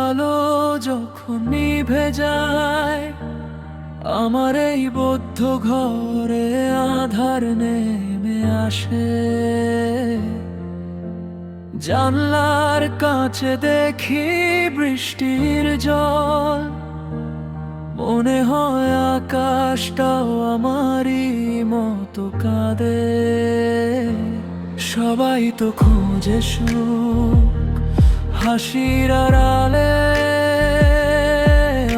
আলো যখন নিভে যায়, আমার এই বদ্ধ ঘরে আধার নেমে আসে। জানলার কাছে দেখি বৃষ্টির জল, মনে হয় আকাশটাও আমারই মতো কাঁদে। সবাই তো খোঁজে সুখ হাসির আড়ালে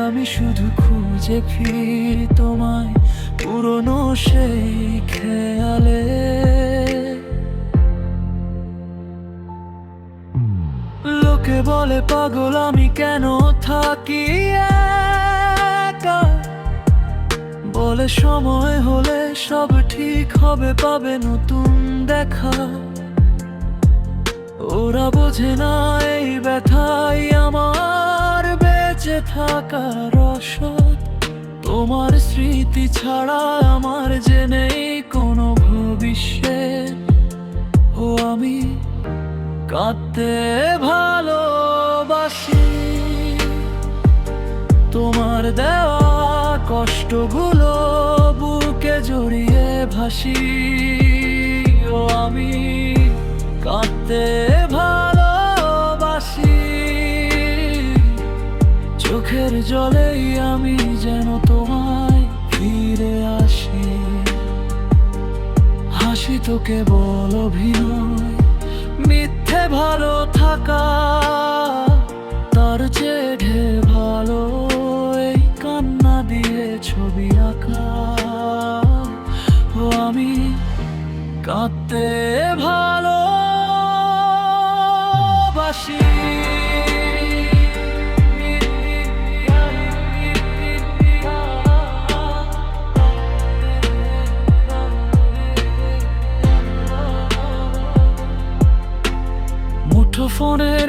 আমি শুধু খুঁজে ফিরি তোমায় পুরনো সেই খেয়ালে। লোকে বলে, পাগল, আমি কেন থাকি বলে, সময় হলে সব ঠিক হবে, পাবে নতুন দেখা। ওরা বোঝে না ব্যথাই আমার বেঁচে থাকার রসদ তোমার স্মৃতি ছাড়া আমার যে নেই কোনো ভবিষ্যৎ ও আমি কাঁদতে ভালোবাসি। তোমার দেওয়া কষ্টগুলো বুকে জড়িয়ে ভাসি। ও আমি কাঁদতে চোখের জলেই আমি যেন তোমায় ফিরে আসি। হাসি তো কেবল অভিনয়, মিথ্যে ভালো থাকা, তার চেয়ে ভালো এই কান্না দিয়ে ছবি আঁকা। ও আমি কাঁদতে ভালো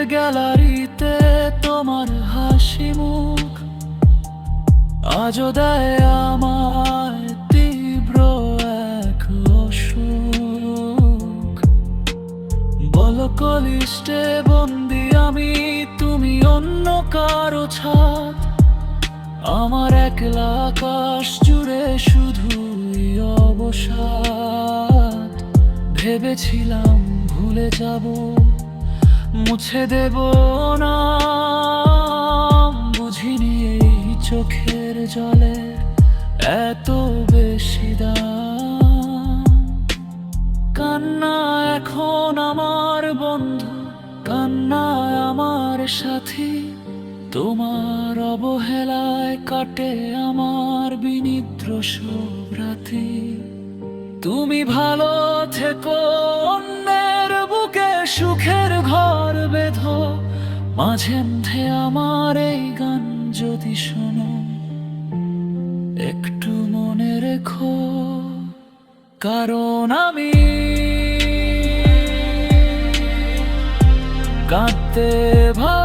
গ্যালারিতে তোমার হাসি মুখ। আজও দেয় আমায় তীব্র এক অসুখ। বলো কলিষ্টে বন্দি আমি, তুমি অন্য কারও ছাদ। আমার একলা আকাশ জুড়ে শুধুই অবসাদ। ভেবেছিলাম ভুলে যাব। মুছে দেব না। বুঝিনি এই চোখের জলে এত বেশি দাম। কান্না এখন আমার বন্ধু, কান্না আমার সাথী। তোমার অবহেলায় কাটে আমার বিনিদ্র সব তুমি ভালো থেকো অন্যের সুখের ঘর বেঁধো। মাঝে মধ্যে আমার এই গান যদি শোনো। একটু মনে রেখো, কারণ আমি কাঁদতে ভালো